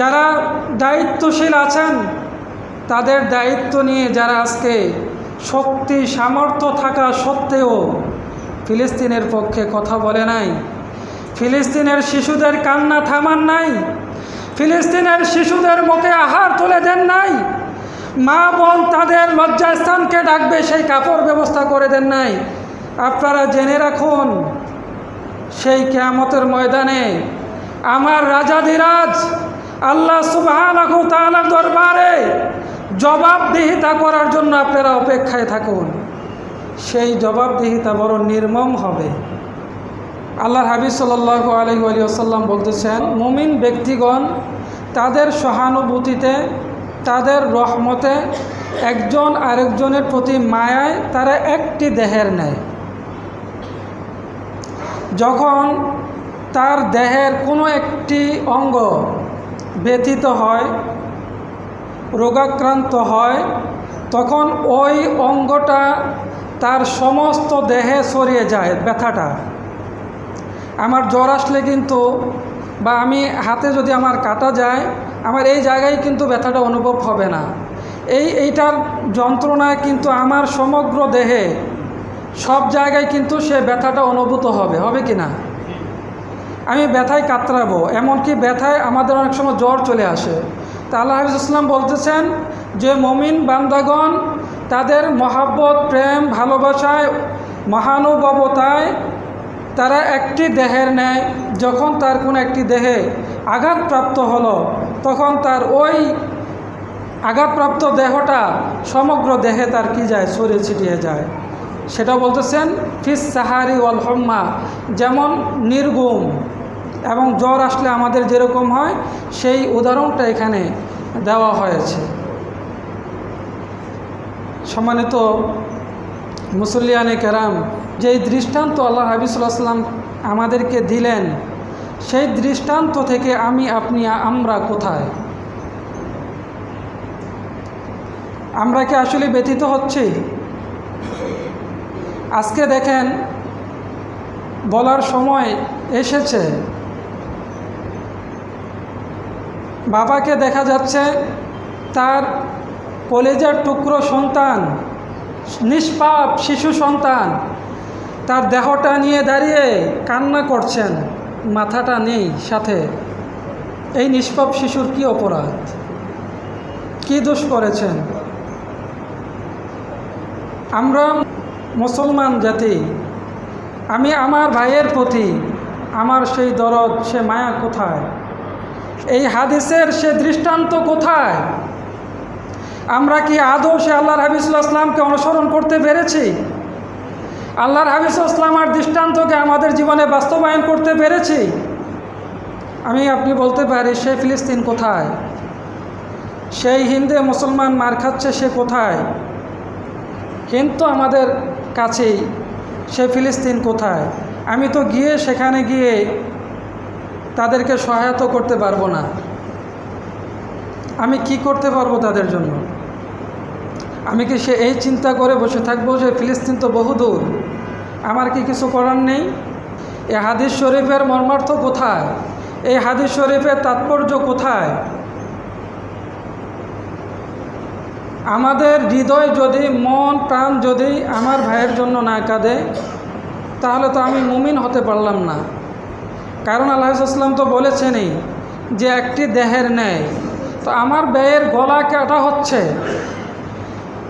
যারা দায়িত্বশীল আছেন, তাদের দায়িত্ব নিয়ে যারা আজকে শক্তি, সামর্থ্য থাকা সত্ত্বেও ফিলিস্তিনের পক্ষে কথা বলে নাই, ফিলিস্তিনের শিশুদের কান্না থামান নাই, ফিলিস্তিনের শিশুদের মুখে আহার তুলে দেন নাই, মা বোন তাদের লজ্জাস্থানকে ডাকবে, সেই কাপড় ব্যবস্থা করে দেন নাই। আপনারা জেনে রাখুন, সেই কেয়ামতের ময়দানে আমার রাজাধিরাজ আল্লাহ সুবাহ দরবারে জবাবদিহিতা করার জন্য আপনারা অপেক্ষায় থাকুন। সেই জবাবদিহিতা বড় নির্মম হবে। আল্লাহর হাবিব সাল্লাহ আলহি আলী আসাল্লাম বলতেছেন, মুমিন ব্যক্তিগণ তাদের সহানুভূতিতে, তাদের রহমতে একজন আরেকজনের প্রতি মায়ায় তারা একটি দেহের নেয়। যখন তার দেহের কোনো একটি অঙ্গ ব্যথিত হয়, রোগাক্রান্ত হয়, তখন ওই অঙ্গটা তার সমস্ত দেহে ছড়িয়ে যায় ব্যথাটা। আমার জ্বর আসলে কিন্তু বা আমি হাতে যদি আমার কাটা যায়, আমার এই জায়গায় কিন্তু ব্যথাটা অনুভব হবে না। এই, এইটার যন্ত্রণায় কিন্তু আমার সমগ্র দেহে সব জায়গায় কিন্তু সে ব্যথাটা অনুভূত হবে হবে কি না আমি ব্যথায় কাতরাবো, এমনকি ব্যথায় আমাদের অনেক সময় জ্বর চলে আসে। তা আল্লাহ হাফিজ ইসলাম বলতেছেন যে, মমিন বান্দাগণ, তাদের মহাব্বত, প্রেম, ভালোবাসায়, মহানুভবতায় তারা একটি দেহের নেয় যখন তার কোনো একটি দেহে আঘাতপ্রাপ্ত হলো, তখন তার ওই আঘাতপ্রাপ্ত দেহটা সমগ্র দেহে তার কি যায়? ছড়িয়ে ছিটিয়ে যায়। সেটা বলতেছেন, ফিস সাহারি ওয়াল হম্মা, যেমন নির্গুম এবং জ্বর আসলে আমাদের যেরকম হয়, সেই উদাহরণটা এখানে দেওয়া হয়েছে। সম্মানিত মুসল্লিয়ানে কেরাম, যেই দৃষ্টান্ত আল্লাহ হাবিবুল্লাহ সাল্লাম আমাদেরকে দিলেন, সেই দৃষ্টান্ত থেকে আমি, আপনি, আমরা কোথায়? আমরা কি আসলে ব্যতীত হচ্ছি? আজকে দেখেন বলার সময় এসেছে। বাবাকে দেখা যাচ্ছে তার কলেজার টুকরো সন্তান, নিষ্পাপ শিশু সন্তান। তার দেহটা নিয়ে দাঁড়িয়ে কান্না করছেন, মাথাটা নেই সাথে। এই নিষ্পাপ শিশুর কি অপরাধ? কি দোষ করেছেন? আমরা মুসলমান জাতি, আমি আমার ভাইয়ের প্রতি আমার সেই দরদ, সে মায়া কোথায়? এই হাদিসের সে দৃষ্টান্ত কোথায়? আমরা কি আদৌ সে আল্লাহর হাবিসুল আসলামকে অনুসরণ করতে পেরেছি? আল্লাহর হাবিসুল আসলামার দৃষ্টান্তকে আমাদের জীবনে বাস্তবায়ন করতে পেরেছি? আমি, আপনি বলতে পারি, সে ফিলিস্তিন কোথায়? সেই হিন্দে মুসলমান মার খাচ্ছে সে কোথায়? কিন্তু আমাদের কাছেই, সে ফিলিস্তিন কোথায়? আমি তো গিয়ে সেখানে গিয়ে তাদেরকে সহায়তা করতে পারব না। আমি কি করতে পারব তাদের জন্য? আমি কি সে এই চিন্তা করে বসে থাকব যে ফিলিস্তিন তো বহুদূর আমার কি কিছু করার নেই? এ হাদিস শরীফের মর্মার্থ কোথায়? এই হাদিস শরীফের তাৎপর্য কোথায়? আমাদের হৃদয় যদি, মন, প্রাণ যদি আমার ভাইয়ের জন্য না কাঁদে, তাহলে তো আমি মুমিন হতে পারলাম না। কারণ আল্লাহাম তো বলেছেনই যে একটি দেহের ন্যায়। তো আমার ব্যয়ের গলা কাটা হচ্ছে।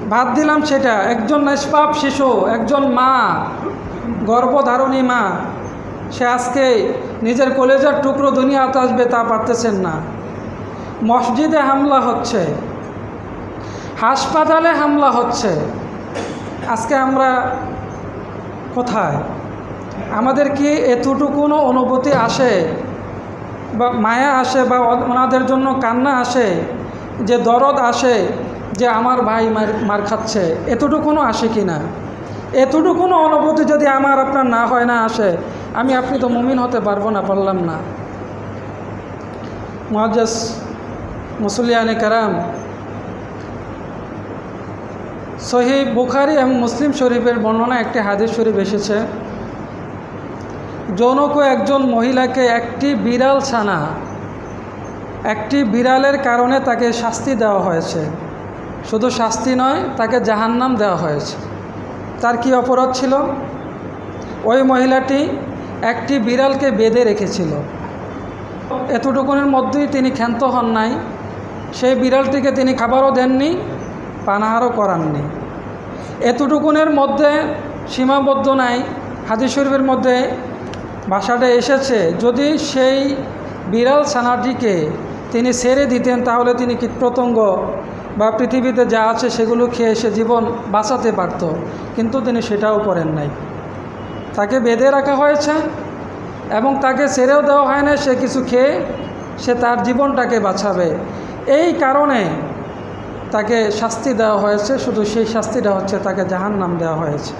বাদ দিলাম সেটা। একজন নিষ্পাপ শিশু, একজন মা, গর্ভধারণী মা, সে আজকে নিজের কলেজের টুকরো দুনিয়াতে আসবে তা পারতেছেন না। মসজিদে হামলা হচ্ছে। হাসপাতালে হামলা হচ্ছে। আজকে আমরা কোথায়? আমাদের কি এতটুকুনো অনুভূতি আসে বা মায়া আসে বা ওনাদের জন্য কান্না আসে? যে দরদ আসে যে আমার ভাই মার মার খাচ্ছে এতটুকুনো আসে কি না? এতটুকুনো অনুভূতি যদি আমার আপনার না হয়, না আসে, আমি আপনি তো মুমিন হতে পারব না, পারলাম না। মহাজাস মুসলিয়ানে কারাম সহি বুখারি এবং মুসলিম শরীফের বর্ণনা একটি হাদিস শরীফ এসেছে। জনক একজন মহিলাকে একটি বিড়াল ছানা, একটি বিড়ালের কারণে তাকে শাস্তি দেওয়া হয়েছে। শুধু শাস্তি নয়, তাকে জাহান্নাম দেওয়া হয়েছে। তার কি অপরাধ ছিল? ওই মহিলাটি একটি বিড়ালকে বেঁধে রেখেছিল। এতটুকুনের মধ্যেই তিনি ক্ষান্ত হন নাই। সেই বিড়ালটিকে তিনি খাবারও দেননি। পানাহারও করাননি এতটুকুনের মধ্যে সীমাবদ্ধ নাই। হাদিস শরীফের মধ্যে ভাষাটা এসেছে, যদি সেই বিড়াল ছানাটিকে তিনি ছেড়ে দিতেন, তাহলে তিনি কীটপতঙ্গ বা পৃথিবীতে যা আছে সেগুলো খেয়ে সে জীবন বাঁচাতে পারত। কিন্তু তিনি সেটাও করেন নাই। তাকে বেঁধে রাখা হয়েছে এবং তাকে ছেড়েও দেওয়া হয় না সে কিছু খেয়ে সে তার জীবনটাকে বাঁচাবে। এই কারণে তাকে শাস্তি দেওয়া হয়েছে, শুধু সেই শাস্তিটা হচ্ছে তাকে জাহান নাম দেওয়া হয়েছে।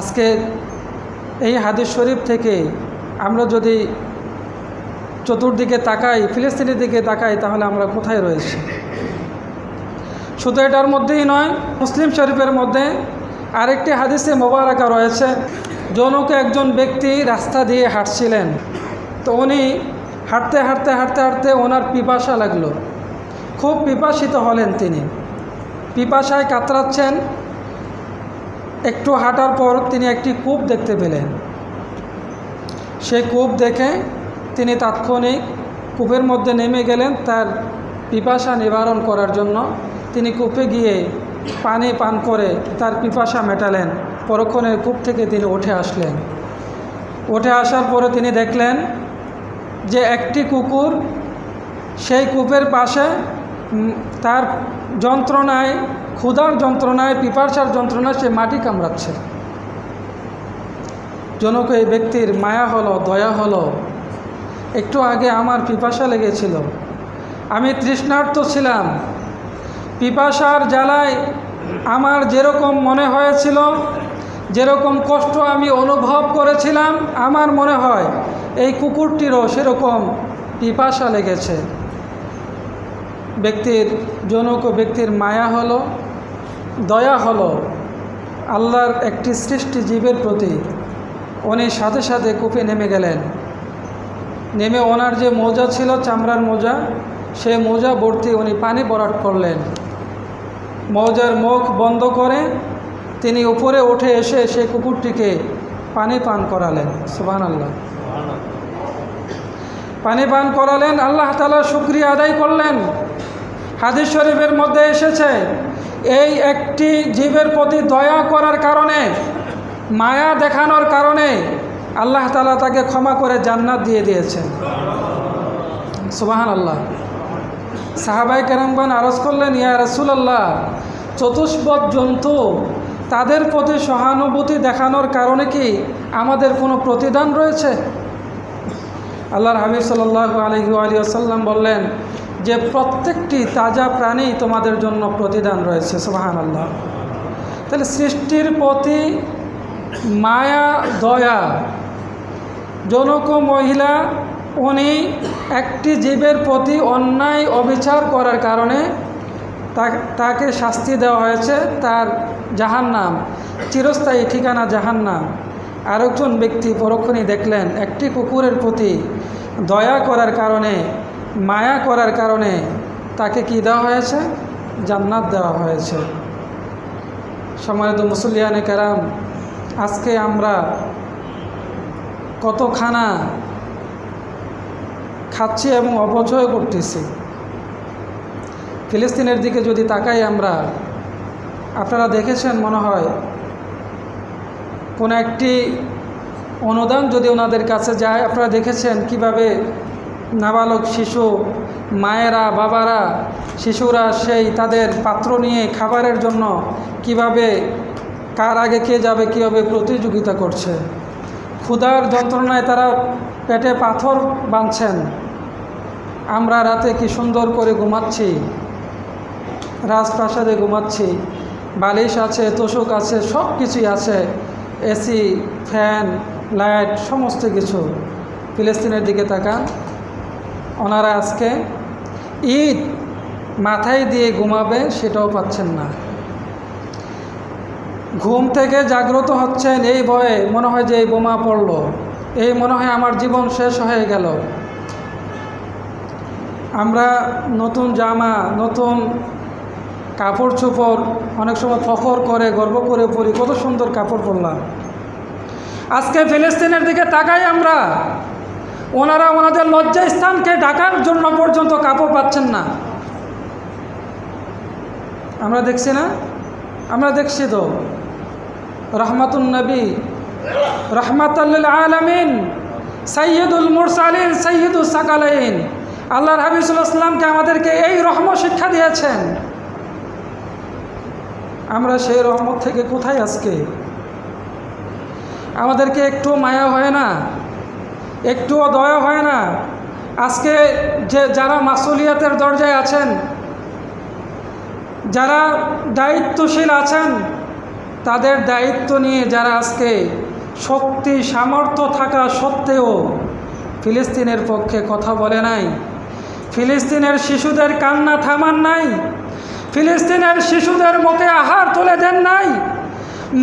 আজকে এই হাদিস শরীফ থেকে আমরা যদি চতুর্দিকে তাকাই, ফিলিস্তিনের দিকে তাকাই, তাহলে আমরা কোথায় রয়েছি? শুধু এটার মধ্যেই নয়, মুসলিম শরীফের মধ্যে আরেকটি হাদিসে মোবারকা রয়েছে। জনকে একজন ব্যক্তি রাস্তা দিয়ে হাঁটছিলেন, তো উনি হাঁটতে হাঁটতে হাঁটতে হাঁটতে ওনার পিপাসা লাগল। খুব পিপাসিত হলেন তিনি। পিপাসায় কাতরাচ্ছেন। একটু হাঁটার পর তিনি একটি কূপ দেখতে পেলেন। সেই কূপ দেখে তিনি তাৎক্ষণিক কূপের মধ্যে নেমে গেলেন তার পিপাসা নিবারণ করার জন্য। তিনি কূপে গিয়ে পানি পান করে তার পিপাসা মেটালেন। পরক্ষণে কূপ থেকে তিনি উঠে আসলেন। উঠে আসার পরে তিনি দেখলেন যে একটি কুকুর সেই কূপের পাশে তার যন্ত্রণায়, ক্ষুধার যন্ত্রণায়, পিপাসার যন্ত্রণায় সে মাটি কামড়াচ্ছে। জনক, এই ব্যক্তির মায়া হলো, দয়া হলো। একটু আগে আমার পিপাসা লেগেছিল। আমি তৃষ্ণার্ত ছিলাম। পিপাসার জ্বালায় আমার যেরকম মনে হয়েছিল যেরকম কষ্ট আমি অনুভব করেছিলাম, আমার মনে হয় এই কুকুরটিরও সেরকম পিপাসা লেগেছে। ব্যক্তির জনক ব্যক্তির মায়া হলো, দয়া হলো, আল্লাহর একটি সৃষ্টি জীবের প্রতি। উনি সাথে সাথে কূপে নেমে গেলেন। নেমে ওনার যে মোজা ছিল, চামড়ার মোজা, সে মোজা ভর্তি উনি পানি বরাট করলেন। মৌজার মুখ বন্ধ করে তিনি উপরে উঠে এসে সেই কুকুরটিকে পানি পান করালেন। সুবাহ আল্লাহ পানি পান করালেন, আল্লাহ তালা শুক্রিয়া আদায় করলেন। হাদিস শরীফের মধ্যে এসেছে, এই একটি জীবের প্রতি দয়া করার কারণে, মায়া দেখানোর কারণে আল্লাহ তালা তাকে ক্ষমা করে জান্নাত দিয়ে দিয়েছেন। সুবাহান আল্লাহ সাহাবাই কেরামগান আরজ করলেন, ইয়া রসুল আল্লাহ চতুষ্পদ জন্তু তাদের প্রতি সহানুভূতি দেখানোর কারণে কি আমাদের কোনো প্রতিদান রয়েছে? আল্লাহর হাবিব সাল্লাহ আলহি আলী আসাল্লাম বললেন, যে প্রত্যেকটি তাজা প্রাণী তোমাদের জন্য প্রতিদান রয়েছে সুবাহান আল্লাহ তাহলে সৃষ্টির প্রতি মায়া, দয়া, জনক মহিলা, উনি একটি জীবের প্রতি অন্যায় অবিচার করার কারণে তাকে শাস্তি দেওয়া হয়েছে তার জাহান নাম চিরস্থায়ী ঠিকানা জাহান্নাম। আরেকজন ব্যক্তি পরক্ষণই দেখলেন, একটি কুকুরের প্রতি দয়া করার কারণে, মায়া করার কারণে তাকে কি দেওয়া হয়েছে? জান্নাত দেওয়া হয়েছে। সম্মানিত মুসলিয়ানে কারাম, আজকে আমরা কত খানা খাচ্ছি এবং অপচয় করতেছি। ফিলিস্তিনের দিকে যদি তাকাই আমরা, আপনারা দেখেছেন মনে হয়, কোনো একটি অনুদান যদি ওনাদের কাছে যায়, আপনারা দেখেছেন কীভাবে নাবালক শিশু, মায়েরা, বাবারা, শিশুরা সেই তাদের পাত্র নিয়ে খাবারের জন্য কীভাবে, কার আগে কে যাবে, কীভাবে প্রতিযোগিতা করছে। ক্ষুধার যন্ত্রণায় তারা পেটে পাথর বাঁধছেন। আমরা রাতে কি সুন্দর করে ঘুমাচ্ছি। রাজপ্রাসাদে ঘুমাচ্ছি, বালিশ আছে, তোষক আছে, সব কিছুই আছে, এসি, ফ্যান, লাইট, সমস্ত কিছু। ফিলিস্তিনের দিকে তাকান। ওনারা আজকে ঈদ মাথায় দিয়ে ঘুমাবে সেটাও পাচ্ছেন না। ঘুম থেকে জাগ্রত হচ্ছেন এই ভয়ে মনে হয় যে এই বোমা পড়ল। এই মনে হয় আমার জীবন শেষ হয়ে গেল। আমরা নতুন জামা, নতুন কাপড় চোপড় অনেক সময় ফখর করে, গর্ব করে পরি, কত সুন্দর কাপড় পরলাম। আজকে ফিলিস্তিনের দিকে তাকাই আমরা। ওনারা ওনাদের লজ্জা স্থানকে ঢাকার জন্য পর্যন্ত কাপড় পাচ্ছেন না। আমরা দেখছি না? আমরা দেখছি তো। রহমাতুল নবী রহমাতাল্লিল আলমিন সৈয়দুল মুরসালিন সৈয়দুল সাকালাইন। আল্লাহর হাবিবুল্লাহামকে আমাদেরকে এই রহম শিক্ষা দিয়েছেন। আমরা সেই রহমত থেকে কোথায় আজকে? আমাদেরকে একটু মায়া হয় না? একটুও দয়া হয় না? আজকে যে যারা মাসুলিয়াতের দরজায় আছেন, যারা দায়িত্বশীল আছেন, তাদের দায়িত্ব নিয়ে যারা আজকে শক্তি, সামর্থ্য থাকা সত্ত্বেও ফিলিস্তিনের পক্ষে কথা বলে নাই, ফিলিস্তিনের শিশুদের কান্না থামান নাই ফিলিস্তিনের শিশুদের মুখে আহার তুলে দেন নাই।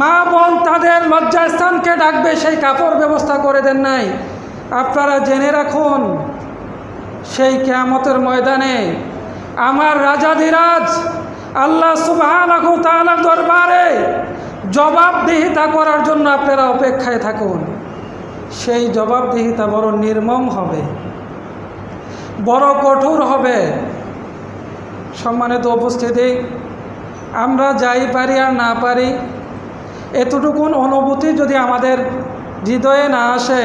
মা বোন তাদের লজ্জাস্থানকে ডাকবে, সেই কাপড় ব্যবস্থা করে দেন নাই। আপনারা জেনে রাখুন, সেই কেয়ামতের ময়দানে আমার রাজাধিরাজ আল্লাহ সুবাহ দরবারে জবাবদিহিতা করার জন্য আপনারা অপেক্ষায় থাকুন। সেই জবাবদিহিতা বড় নির্মম হবে, বড় কঠোর হবে। সম্মানিত উপস্থিতি, আমরা যাই পারি আর না পারি, এতটুকুন অনুভূতি যদি আমাদের হৃদয়ে না আসে,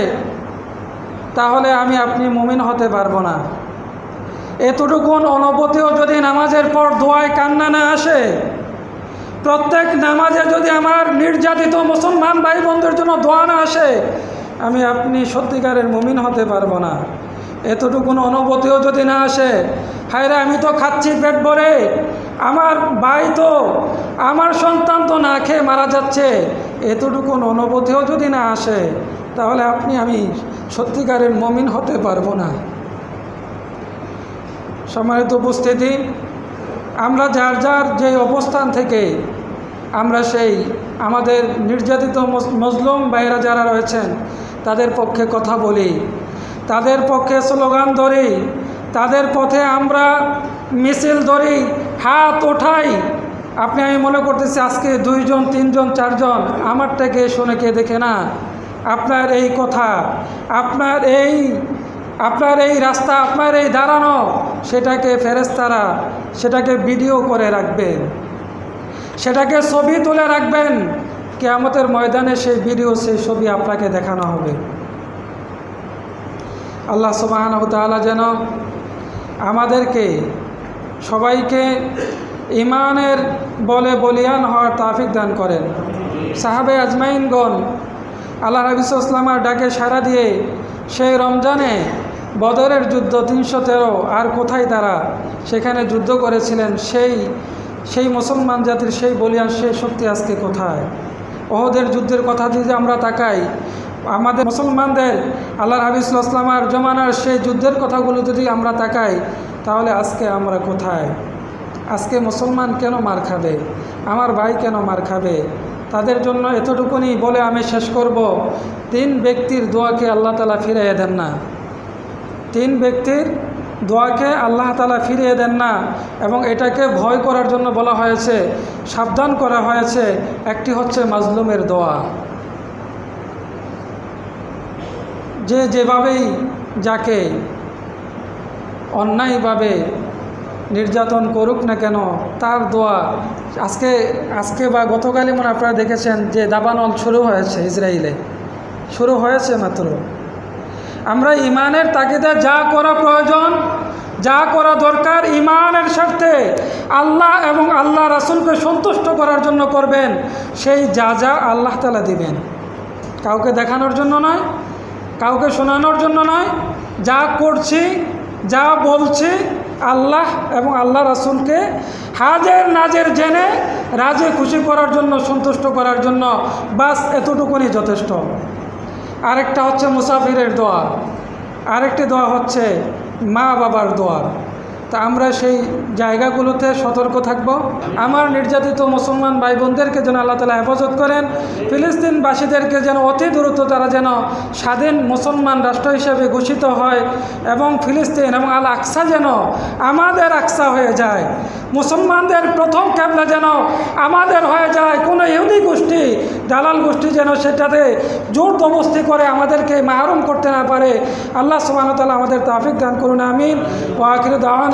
তাহলে আমি আপনি মুমিন হতে পারব না। এতটুকুন অনুভূতিও যদি নামাজের পর দোয়ায় কান্না না আসে, প্রত্যেক নামাজে যদি আমার নির্যাতিত মুসলমান ভাই বোনদের জন্য দোয়া না আসে, আমি আপনি সত্যিকারের মুমিন হতে পারব না। এতটুকুন অনুভূতিও যদি না আসে, হায়রে আমি তো খাচ্ছি পেট ভরে। আমার ভাই তো, আমার সন্তান তো না খেয়ে মারা যাচ্ছে। এতটুকুন অনুভূতিও যদি না আসে, তাহলে আপনি, আমি সত্যিকারের মমিন হতে পারব না। সম্মানিত উপস্থিতি, আমরা যার যার যে অবস্থান থেকে আমরা সেই আমাদের নির্যাতিত মজলুম বাইরা যারা রয়েছেন, তাদের পক্ষে কথা বলি। তাদের পক্ষে স্লোগান ধরি, তাদের পথে আমরা মিছিল ধরি, হাত ওঠাই। আপনি, আমি মনে করতেছি আজকে দুইজন, তিনজন, চারজন আমারটাকে শুনে কে দেখে না? আপনার এই কথা, আপনার এই আপনার এই রাস্তা, আপনার এই দাঁড়ানো, সেটাকে ফেরেস্তারা সেটাকে ভিডিও করে রাখবেন। সেটাকে ছবি তুলে রাখবেন। কেয়ামতের ময়দানে সেই ভিডিও, সেই ছবি আপনাকে দেখানো হবে। আল্লাহ সুবাহ তালা যেন আমাদেরকে সবাইকে ইমানের বলে বলিয়ান হওয়ার তাফিক দান করেন। সাহাবে আজমাইনগণ আল্লাহ রবিসামের ডাকে সাড়া দিয়ে সেই রমজানে বদরের যুদ্ধ তিনশো তেরো আর কোথায় তারা সেখানে যুদ্ধ করেছিলেন, সেই সেই মুসলমান জাতির সেই বলিয়ান, সেই শক্তি আজকে কোথায়? ওহদের যুদ্ধের কথা যদি আমরা তাকাই আমাদের মুসলমানদের আল্লাহ হাবিসুল্লাহামার জমানার সেই যুদ্ধের কথাগুলো যদি আমরা তাকাই, তাহলে আজকে আমরা কোথায়? আজকে মুসলমান কেন মার খাবে? আমার ভাই কেন মার খাবে? তাদের জন্য এতটুকুনি বলে আমি শেষ করব। তিন ব্যক্তির দোয়াকে আল্লাহ তালা ফিরিয়ে দেন না। তিন ব্যক্তির দোয়াকে আল্লাহ তালা ফিরিয়ে দেন না এবং এটাকে ভয় করার জন্য বলা হয়েছে, সাবধান করা হয়েছে। একটি হচ্ছে মাজলুমের দোয়া। যে যেভাবেই যাকে অন্যায়ভাবে নির্যাতন করুক না কেন, তার দোয়া আজকে আজকে বা গতকালই মনে আপনারা দেখেছেন যে দাবানল শুরু হয়েছে ইসরায়েলে। শুরু হয়েছে মাত্র। আমরা ইমানের তাগিদে যা করা প্রয়োজন, যা করা দরকার ইমানের স্বার্থে আল্লাহ এবং আল্লাহ রাসুলকে সন্তুষ্ট করার জন্য করবেন, সেই যা যা আল্লাহ তালা দিবেন। কাউকে দেখানোর জন্য নয় কাউকে শোনানোর জন্য নয়, যা করছি, যা বলছি আল্লাহ এবং আল্লাহ রাসুলকে হাজের নাজের জেনে রাজে খুশি করার জন্য, সন্তুষ্ট করার জন্য বাস এতটুকুনি যথেষ্ট। আরেকটা হচ্ছে মুসাফিরের দোয়া। আরেকটি দোয়া হচ্ছে মা বাবার দোয়া। তা আমরা সেই জায়গাগুলোতে সতর্ক থাকব। আমার নির্যাতিত মুসলমান ভাই বোনদেরকে যেন আল্লাহ তালা হেফাজত করেন, ফিলিস্তিনবাসীদেরকে যেন অতি দ্রুত তারা যেন স্বাধীন মুসলমান রাষ্ট্র হিসেবে ঘোষিত হয় এবং ফিলিস্তিন এবং আল আকসা যেন আমাদের আকসা হয়ে যায়। মুসলমানদের প্রথম ক্যাবলা যেন আমাদের হয়ে যায়। কোনো ইহুদি গোষ্ঠী, দালাল গোষ্ঠী যেন সেটাতে জোর দবস্তি করে আমাদেরকে মাহরুম করতে না পারে। আল্লাহ সুবাহ তালা আমাদের তাফিক দান করুন, আমিন। ওয়াকির দাওয়ান